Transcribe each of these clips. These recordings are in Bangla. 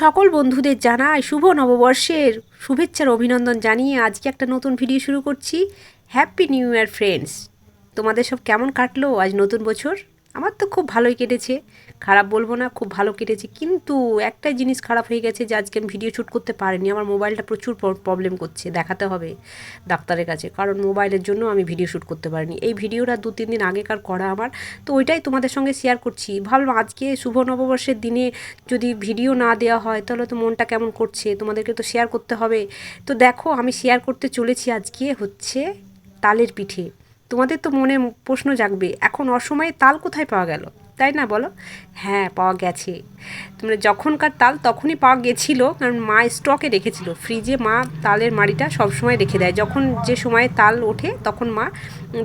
সকল বন্ধুদের জানাই শুভ নববর্ষের শুভেচ্ছার অভিনন্দন জানিয়ে আজকে একটা নতুন ভিডিও শুরু করছি। হ্যাপি নিউ ইয়ার ফ্রেন্ডস তোমাদের সব কেমন কাটলো আজ নতুন বছর? আমার তো খুব ভালোই কেটেছে। খারাপ বলব না, খুব ভালো কেটেছে। কিন্তু একটা জিনিস খারাপ হয়ে গেছে যে, আজকে আমি ভিডিও শ্যুট করতে পারিনি। আমার মোবাইলটা প্রচুর প্রবলেম করছে, দেখাতে হবে ডাক্তারের কাছে। কারণ মোবাইলের জন্য আমি ভিডিও শ্যুট করতে পারিনি। এই ভিডিওটা দু, তিন দিন আগেকার করা আমার। তো ওইটাই তোমাদের সঙ্গে শেয়ার করছি। ভাবলাম আজকে শুভ নববর্ষের দিনে যদি ভিডিও না দেওয়া হয়, তাহলে তো মনটা কেমন করছে? তোমাদেরকে তো শেয়ার করতে হবে। তো দেখো, আমি শেয়ার করতে চলেছি আজকে হচ্ছে তালের পিঠে। তোমাদের তো মনে প্রশ্ন জাগবে, এখন অসময়ে তাল কোথায় পাওয়া গেল? তাই না বলো? হ্যাঁ পাওয়া গেছে। তোমরা যখনকার তাল তখনই পাওয়া গেছিল, কারণ মা স্টকে রেখেছিল। ফ্রিজে মা তালের মাড়িটা সবসময় রেখে দেয়। যখন যে সময়ে তাল ওঠে, তখন মা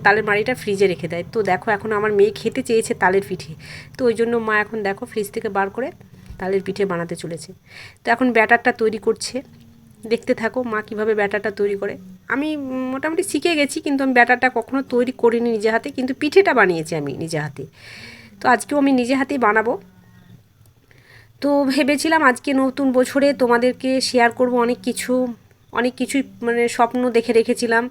তালের মাড়িটা ফ্রিজে রেখে দেয়। তো দেখো, এখন আমার মেয়ে খেতে চেয়েছে তালের পিঠে। তো ওই জন্য মা এখন দেখো ফ্রিজ থেকে বার করে তালের পিঠে বানাতে চলেছে। তো এখন ব্যাটারটা তৈরি করছে। দেখতে থাকো মা কীভাবে ব্যাটারটা তৈরি করে। আমি মোটামুটি শিখে গেছি, কিন্তু আমি ব্যাটারটা কখনো তৈরি করিনি নিজে হাতে, কিন্তু পিঠেটা বানিয়েছি আমি নিজে হাতে। তো আজকেও আমি নিজে হাতেই বানাবো। তো ভেবেছিলাম আজকে নতুন বছরে তোমাদেরকে শেয়ার করব অনেক কিছু, অনেক কিছুই মানে স্বপ্ন দেখে রেখেছিলাম।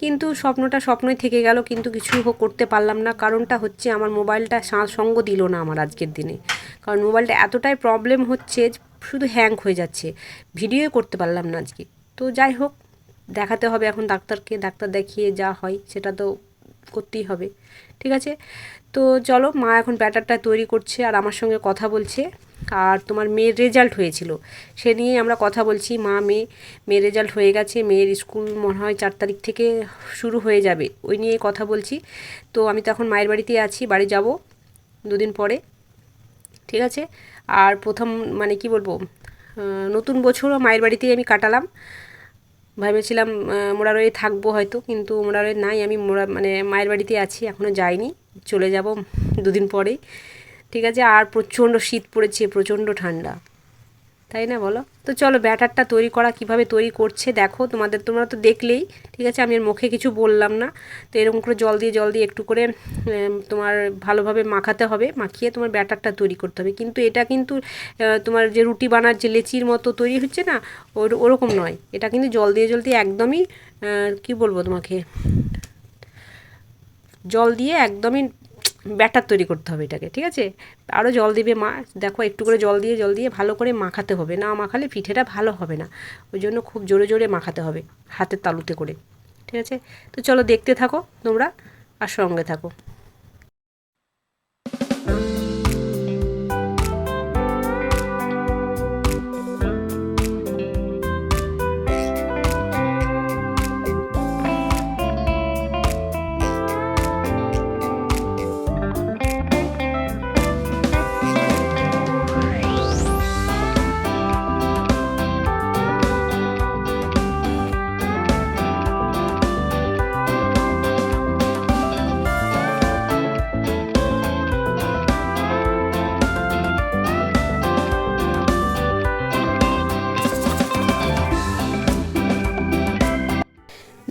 কিন্তু স্বপ্নটা স্বপ্নই থেকে গেল, কিন্তু কিছু করতে পারলাম না। কারণটা হচ্ছে আমার মোবাইলটা সঙ্গ দিল না আমার আজকের দিনে। কারণ মোবাইলটা এতটাই প্রবলেম হচ্ছে শুধু হ্যাং হয়ে যাচ্ছে। ভিডিওই করতে পারলাম না আজকে। তো যাই হোক দেখাতে হবে এখন ডাক্তারকে, ডাক্তার দেখিয়ে যা হয় সেটা তো করতেই হবে। ঠিক আছে? তো চলো, মা এখন ব্যাটারটা তৈরি করছে আর আমার সঙ্গে কথা বলছে। আর তোমার মেয়ের রেজাল্ট হয়েছিল। সে নিয়ে আমরা কথা বলছি, মা, মেয়ে, মেয়ের রেজাল্ট হয়ে গেছে, মেয়ের স্কুল মনে হয় চার তারিখ থেকে শুরু হয়ে যাবে। ওই নিয়ে কথা বলছি। তো আমি তো এখন মায়ের বাড়িতেই আছি, বাড়ি যাব দুদিন পরে। ঠিক আছে? আর প্রথম মানে কি বলব নতুন বছরও মায়ের বাড়িতেই আমি কাটালাম। ভেবেছিলাম মোড়ারোয়ে থাকব হয়তো, কিন্তু মোড়ারোয়ে নাই, আমি মোড়া মানে মায়ের বাড়িতে আছি এখনও যাইনি, চলে যাব দুদিন পরেই। ঠিক আছে, আর প্রচণ্ড শীত পড়েছে, প্রচণ্ড ঠান্ডা। তাই না বলো? তো চলো ব্যাটারটা তৈরি করা, কীভাবে তৈরি করছে দেখো, তোমাদের তোমরা তো দেখলেই, ঠিক আছে? আমি এর মুখে কিছু বললাম না। তো এরকম করে জল দিয়ে জল দিয়ে একটু করে তোমার ভালোভাবে মাখাতে হবে, মাখিয়ে তোমার ব্যাটারটা তৈরি করতে হবে। কিন্তু এটা কিন্তু তোমার যে রুটি বানার, যে লেচির মতো তৈরি হচ্ছে না, ওর, ওরকম নয়। এটা কিন্তু জল দিয়ে জল দিয়ে একদমই কি বলব তোমাকে? জল দিয়ে একদমই ব্যাটার তৈরি করতে হবে এটাকে, ঠিক আছে? আরও জল দিবে মা, দেখো একটু করে জল দিয়ে জল দিয়ে ভালো করে মাখাতে হবে। না মাখালে পিঠেটা ভালো হবে না। ওই জন্য খুব জোরে জোরে মাখাতে হবে হাতের তালুতে করে, ঠিক আছে? তো চলো দেখতে থাকো তোমরা, আর সঙ্গে থাকো।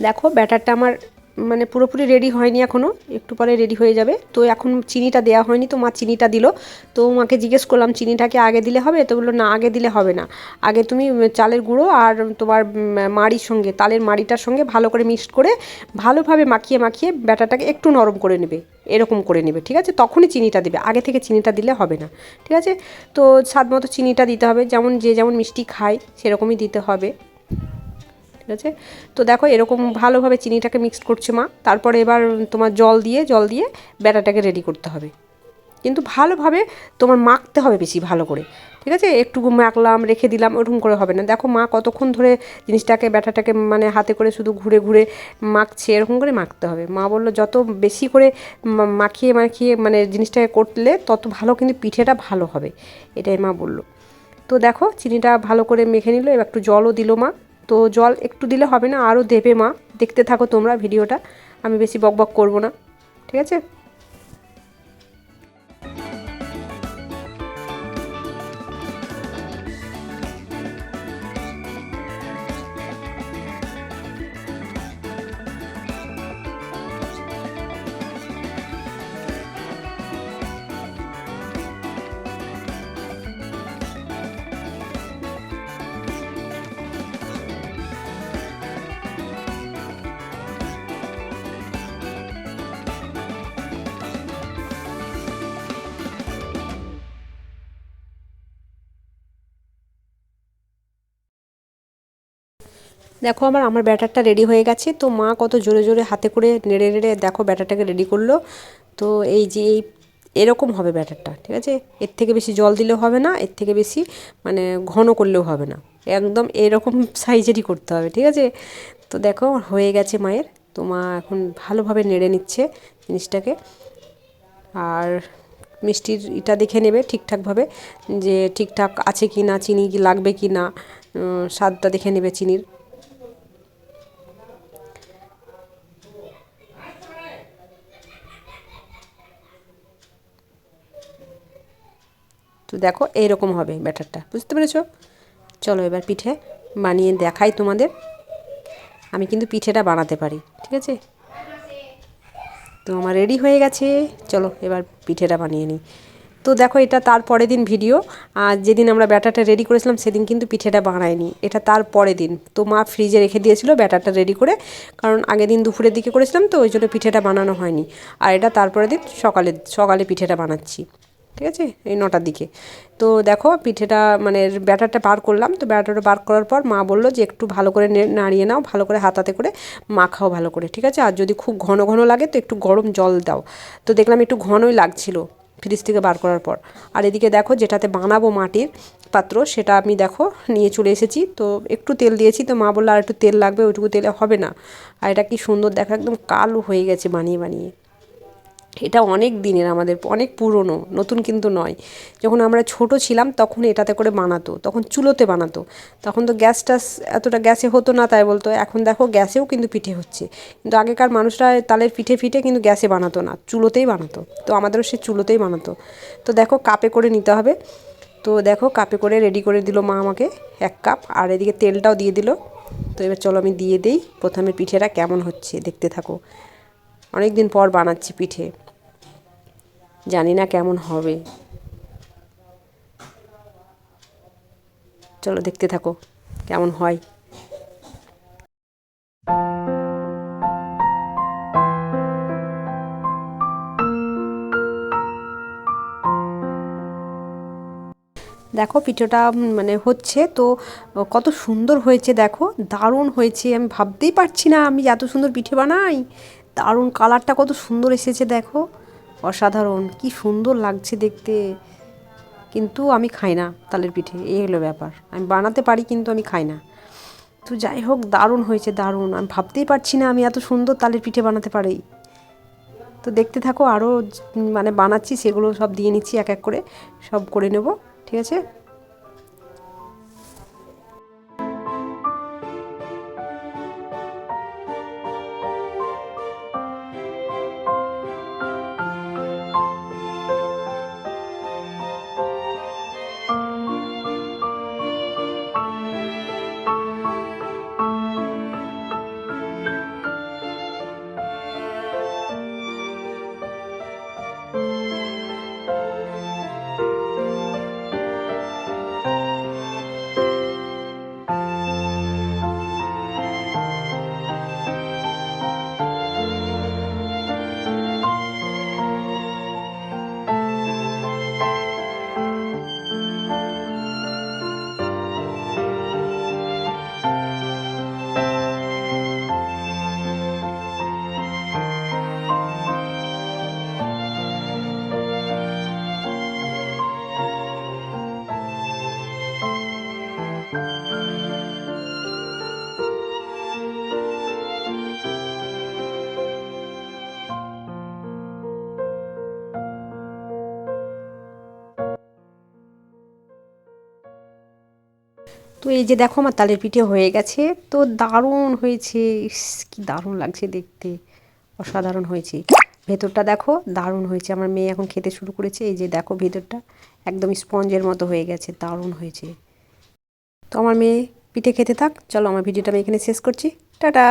দেখো, ব্যাটারটা আমার মানে পুরোপুরি রেডি হয়নি এখনও একটু পরে রেডি হয়ে যাবে। তো এখন চিনিটা দেওয়া হয়নি, তো মা চিনিটা দিল। তো মাকে জিজ্ঞেস করলাম, চিনিটাকে আগে দিলে হবে? তো বলল, না, আগে দিলে হবে না। আগে তুমি চালের গুঁড়ো আর তোমার মাড়ির সঙ্গে, তালের মাড়িটার সঙ্গে ভালো করে মিক্সড করে ভালোভাবে মাখিয়ে মাখিয়ে ব্যাটারটাকে একটু নরম করে নেবে, এরকম করে নেবে, ঠিক আছে? তখনই চিনিটা দেবে, আগে থেকে চিনিটা দিলে হবে না, ঠিক আছে? তো স্বাদ মতো চিনিটা দিতে হবে, যেমন যে যেমন মিষ্টি খায়, সেরকমই দিতে হবে। ঠিক আছে? তো দেখো এরকম ভালোভাবে চিনিটাকে মিক্সড করছে মা। তারপরে এবার তোমার জল দিয়ে জল দিয়ে ব্যাটাটাকে রেডি করতে হবে। কিন্তু ভালোভাবে তোমার মাখতে হবে বেশি ভালো করে। ঠিক আছে? একটু মাখলাম, রেখে দিলাম, ওরকম করে হবে না। দেখো মা কতক্ষণ ধরে জিনিসটাকে ব্যাটাটাকে মানে হাতে করে শুধু ঘুরে ঘুরে মাখছে, এরকম করে মাখতে হবে। মা বলল, যত বেশি করে মাখিয়ে মাখিয়ে মানে জিনিসটাকে করলে তত ভালো, কিন্তু পিঠেটা ভালো হবে। এটাই মা বলল। তো দেখো, চিনিটা ভালো করে মেখে নিল। এবার একটু জলও দিল মা। তো জল একটু দিলে হবে না, আরও দেবে মা। দেখতে থাকো তোমরা ভিডিওটা, আমি বেশি বক বক করব না, ঠিক আছে? দেখো আমার আমার ব্যাটারটা রেডি হয়ে গেছে। তো মা কত জোরে জোরে হাতে করে নেড়ে নেড়ে দেখো ব্যাটারটাকে রেডি করল। তো এই যে এই, এরকম হবে ব্যাটারটা, ঠিক আছে? এর থেকে বেশি জল দিলেও হবে না, এর থেকে বেশি মানে ঘন করলেও হবে না। একদম এরকম সাইজেরই করতে হবে, ঠিক আছে? তো দেখো, হয়ে গেছে মায়ের। তো মা এখন ভালোভাবে নেড়ে নিচ্ছে জিনিসটাকে। আর মিষ্টির এটা দেখে নেবে ঠিকঠাকভাবে যে ঠিকঠাক আছে কি না চিনি লাগবে কি না স্বাদটা দেখে নেবে চিনির। তো দেখো, এইরকম হবে ব্যাটারটা। বুঝতে পেরেছ? চলো এবার পিঠে বানিয়ে দেখাই তোমাদের। আমি কিন্তু পিঠেটা বানাতে পারি, ঠিক আছে? তো আমার রেডি হয়ে গেছে। চলো এবার পিঠেটা বানিয়ে নিই। তো দেখো, এটা তার পরের দিন ভিডিও আর যেদিন আমরা ব্যাটারটা রেডি করেছিলাম, সেদিন কিন্তু পিঠেটা বানায়নি এটা তার পরের দিন। তো মা ফ্রিজে রেখে দিয়েছিল ব্যাটারটা রেডি করে। কারণ আগের দিন দুপুরের দিকে করেছিলাম তো, ওই জন্য পিঠেটা বানানো হয়নি। আর এটা তারপরের দিন সকালে সকালে পিঠেটা বানাচ্ছি। ঠিক আছে? এই নটার দিকে। তো দেখো, পিঠেটা মানে ব্যাটারটা বার করলাম। তো ব্যাটারটা বার করার পর মা বলল যে, একটু ভালো করে নাড়িয়ে নাও, ভালো করে হাতাতে করে মাখাও ভালো করে, ঠিক আছে? আর যদি খুব ঘন ঘন লাগে তো একটু গরম জল দাও। তো দেখলাম একটু ঘনই লাগছিল ফ্রিজ থেকে বার করার পর। আর এদিকে দেখো, যেটাতে বানাবো মাটির পাত্র, সেটা আমি দেখো নিয়ে চলে এসেছি। তো একটু তেল দিয়েছি, তো মা বলল, আর একটু তেল লাগবে, ওইটুকু তেলে হবে না। আর এটা কি সুন্দর, দেখো, একদম কালো হয়ে গেছে বানিয়ে বানিয়ে। এটা অনেক দিনের আমাদের, অনেক পুরনো, নতুন কিন্তু নয়। যখন আমরা ছোট ছিলাম তখন এটাতে করে বানাতো, তখন চুলোতে বানাতো। তখন তো গ্যাস টাস এতটা গ্যাসে হতো না, তাই বলতো, এখন দেখো গ্যাসেও কিন্তু পিঠে হচ্ছে। কিন্তু আগেকার মানুষরা তালের পিঠে ফিঠে কিন্তু গ্যাসে বানাতো না, চুলোতেই বানাতো। তো আমাদেরও সে চুলোতেই বানাতো। তো দেখো কাপে করে নিতে হবে। তো দেখো কাপে করে রেডি করে দিল মা আমাকে এক কাপ, আর এদিকে তেলটাও দিয়ে দিল। তো এবার চলো আমি দিয়ে দিই, প্রথমে পিঠেটা কেমন হচ্ছে দেখতে থাকো। অনেক দিন পর বানাচ্ছি পিঠে। জানি না কেমন হবে। চলো দেখতে থাকো, কেমন হয়। দেখো পিঠোটা মানে হচ্ছে তো, কত সুন্দর হয়েছে দেখো, দারুণ হয়েছে। আমি ভাবতেই পারছি না আমি এত সুন্দর পিঠে বানাই। দারুণ কালারটা কত সুন্দর এসেছে দেখো। অসাধারণ, কি সুন্দর লাগছে দেখতে। কিন্তু আমি খাই না তালের পিঠে, এই হলো ব্যাপার। আমি বানাতে পারি কিন্তু আমি খাই না। তো যাই হোক, দারুণ হয়েছে, দারুণ। আমি ভাবতেই পারছি না আমি এত সুন্দর তালের পিঠে বানাতে পারি। তো দেখতে থাকো আরও মানে বানাচ্ছি, সেগুলো সব দিয়ে নিচ্ছি এক এক করে, সব করে নেব, ঠিক আছে? তো এই যে দেখো আমার তালের পিঠে হয়ে গেছে, তো দারুণ হয়েছে। কি দারুণ লাগছে দেখতে। অসাধারণ হয়েছে। ভেতরটা দেখো, দারুণ হয়েছে। আমার মেয়ে এখন খেতে শুরু করেছে। এই যে দেখো ভেতরটা, একদম স্পঞ্জের মতো হয়ে গেছে। দারুণ হয়েছে। তো আমার মেয়ে পিঠে খেতে থাক। চলো আমার ভিডিওটা আমি এখানে শেষ করছি। টাটা!